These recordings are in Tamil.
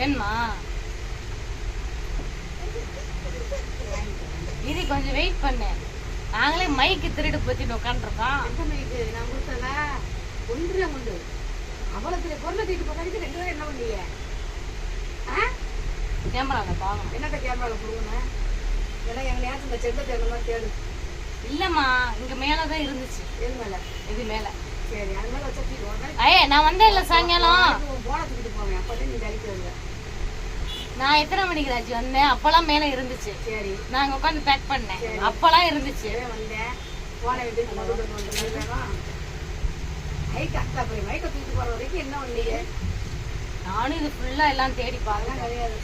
வேணுமா? இது கொஞ்சம் வெயிட் பண்ணு. நாங்களே மைக்கு திருடு பத்தி உட்காந்துருக்கோம் நான் கொடுத்தல ஒன்று உண்டு அவ்வளவு பெரிய பொருளை தூக்கிட்டு போகிறதுக்கு ரெண்டு பேரும் என்ன பண்ணீங்க? ஆ? கேமரால பாக்கணும். என்னத்த கேமரால கொடுக்கணும் ஏன்னா எங்களையாச்சும் இந்த செட்டை தேடணுமா தேடு. இல்லம்மா இங்க மேலதான் இருந்துச்சு. எது மேல? இது மேல. சரி அது மேல வச்சா ஐயே நான் வந்தேன் இல்ல சாயங்காலம் போனை தூக்கிட்டு போவேன் அப்பதான் நீ அடிக்கிறது நான் எத்தனை மணிக்கு ராஜி வந்தேன்? அப்பெல்லாம் மேல இருந்துச்சு. சரி. நாங்க உட்காந்து பேக் பண்ணேன். அப்பெல்லாம் இருந்துச்சு. வந்தேன். போனை மைக் போய் மைக்கை போற வரைக்கும் என்ன பண்ணீங்க நானும் இது ஃபுல்லா எல்லாம் தேடி பாக்கேன் அதெல்லாம்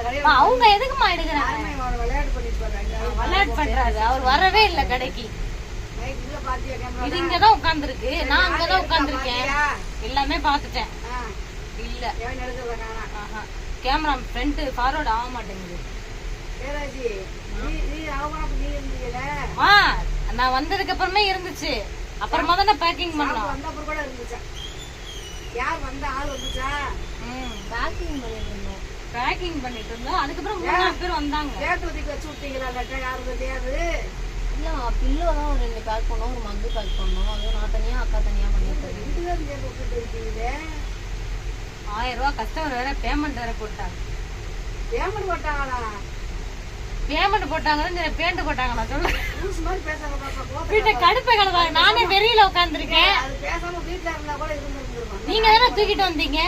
கிடையாது. அவங்க எதுக்குமா எடுக்கிறாங்க? விளையாட்டு பண்ணிட்டு போறாங்க. விளையாட்டு பண்றாரு. அவர் வரவே இல்ல கடைக்கு. இது இங்கதான் உட்கார்ந்துருக்கு. நான் அங்கதான் உட்கார்ந்துருக்கேன். எல்லாமே பாத்துட்டேன் இல்ல. கேமரா ஃப்ரண்ட் ஃபார்வர்ட் ஆக மாட்டேங்குது. ஆ. நான் வந்ததுக்கு அப்புறமே இருந்துச்சு. அப்புறமா தான் பேக்கிங் பண்ணோம். வந்த அப்புறம் கூட இருந்துச்சா? யார் வந்த ஆள் வந்துச்சா? பேக்கிங் பண்ணிட்டு இருந்தோம் பேக்கிங் பண்ணிட்டு இருந்தோம் அதுக்கப்புறம் மூணு பேர் வந்தாங்க. கேட்டு ஒதுக்கி வச்சு விட்டீங்களா லட்டா யாரும் தெரியாது. இல்ல பில்லோ தான் ஒரு ரெண்டு பேக் பண்ணோம் ஒரு மக்கு பேக் பண்ணோம். அதுவும் நான் தனியா அக்கா தனியா பண்ணிட்டு ரெண்டு ஆயிரம் ரூபாய் கஸ்டமர் வேற பேமெண்ட் வேற போட்டாங்க. பேமெண்ட் போட்டாங்களா? பேமெண்ட் போட்டாங்க பேண்ட் போட்டாங்க நான் சொல்ல. வீட்டை கடுப்பை கிடந்தாங்க நானே வெளியில உட்காந்துருக்கேன் நீங்க தானே தூக்கிட்டு வந்தீங்க?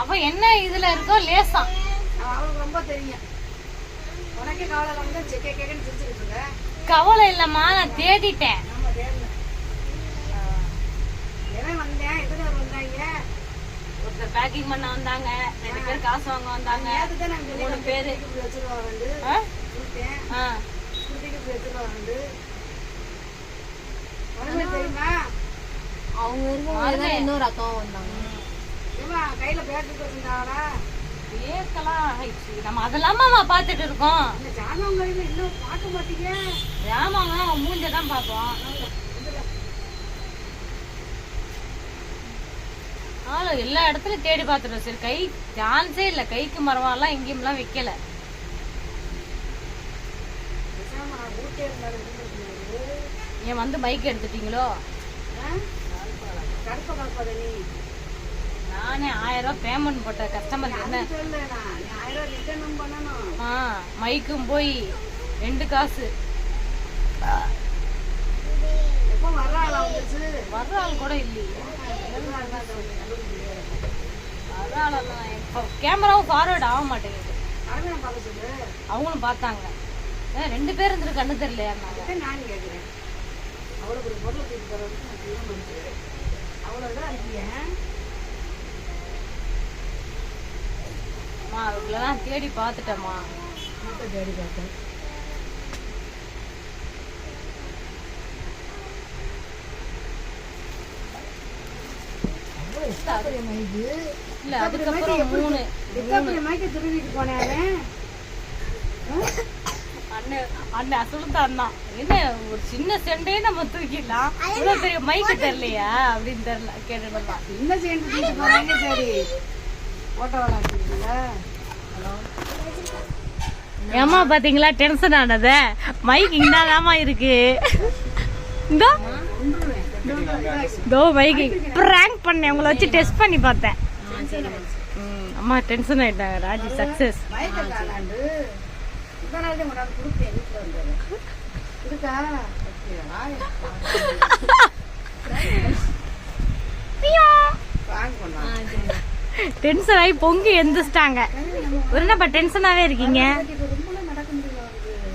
அவ என்ன இதுல இருக்கோ லேசா. அவளுக்கு ரொம்ப தெரியும். உனக்கே கவலை கவலை இல்லம்மா நான் தேடிட்டேன் ஆமா தேடல எவன் வந்தேன் எத்தனை பேர் வந்தாங்க பேக்கிங் பண்ண வந்தாங்க ரெண்டு பேர் காசு வாங்க வந்தாங்க. மூணு பேரு. அவங்க இன்னொரு அக்காவும் வந்தாங்க. கையில பேட்டு வச்சிருந்தாங்களா? ஆயிடுச்சு. நம்ம அதெல்லாமா பாத்துட்டு இருக்கோம். இன்னும் பார்க்க மாட்டீங்க. ஆமாங்க அவன் மூஞ்ச தான் பார்ப்போம். ஆளு எல்லா இடத்துலயும் தேடி பார்த்துட்டோம் சரி கை சான்ஸே இல்ல. கைக்கு எங்கேயும்லாம் வைக்கல. நான் வீட்டே இருந்தாலும் இருந்திருக்கீங்க. ஏன் வந்து பைக் எடுத்துட்டீங்களோ? நானே ஆயிரம் ரூபாய் பேமெண்ட் போட்ட கஸ்டமர் என்ன ஆ மைக்கும் போய் ரெண்டு காசு. வர்ற ஆள் கூட இல்லையே. கேமராவும் ஃபார்வர்ட் ஆக மாட்டேங்குது. அவங்களும் பார்த்தாங்க. ரெண்டு பேர் இருந்துட்டு கண்ணு அதான் நான் கேட்குறேன் அவ்வளோ ஒரு பொருளை தூக்கி தரதுக்கு நான் செய்ய மாட்டேன். அவ்வளோ இதாக இருக்கீங்க அம்மா அதுக்குள்ளதான் தேடி பார்த்துட்டேம்மா. தேடி பார்த்தேன். இல்ல அதுக்கப்புறம் மூணு. அண்ணன் அண்ணன் தான் என்ன ஒரு சின்ன செண்டே நம்ம தூக்கிடலாம். இவ்வளவு பெரிய மைக்கு தெரியலையா? அப்படின்னு தெரியல. கேட்டுடலாம் போறாங்க சரி. ஹலோ? ஏமா பாத்தீங்களா? டென்ஷன் ஆனத. மைக் இந்தாதாமா இருக்கு? இந்தோ. தோ மைக் பிராங்க் பண்ணேன். உங்களை வச்சு டெஸ்ட் பண்ணி பார்த்தேன். அம்மா டென்ஷன் ஆயிட்டாங்க. ராஜி சக்சஸ் டென்ஷன் ஆகி பொங்கி எந்திரிச்சிட்டாங்க. ஒரு டென்ஷனாவே இருக்கீங்க?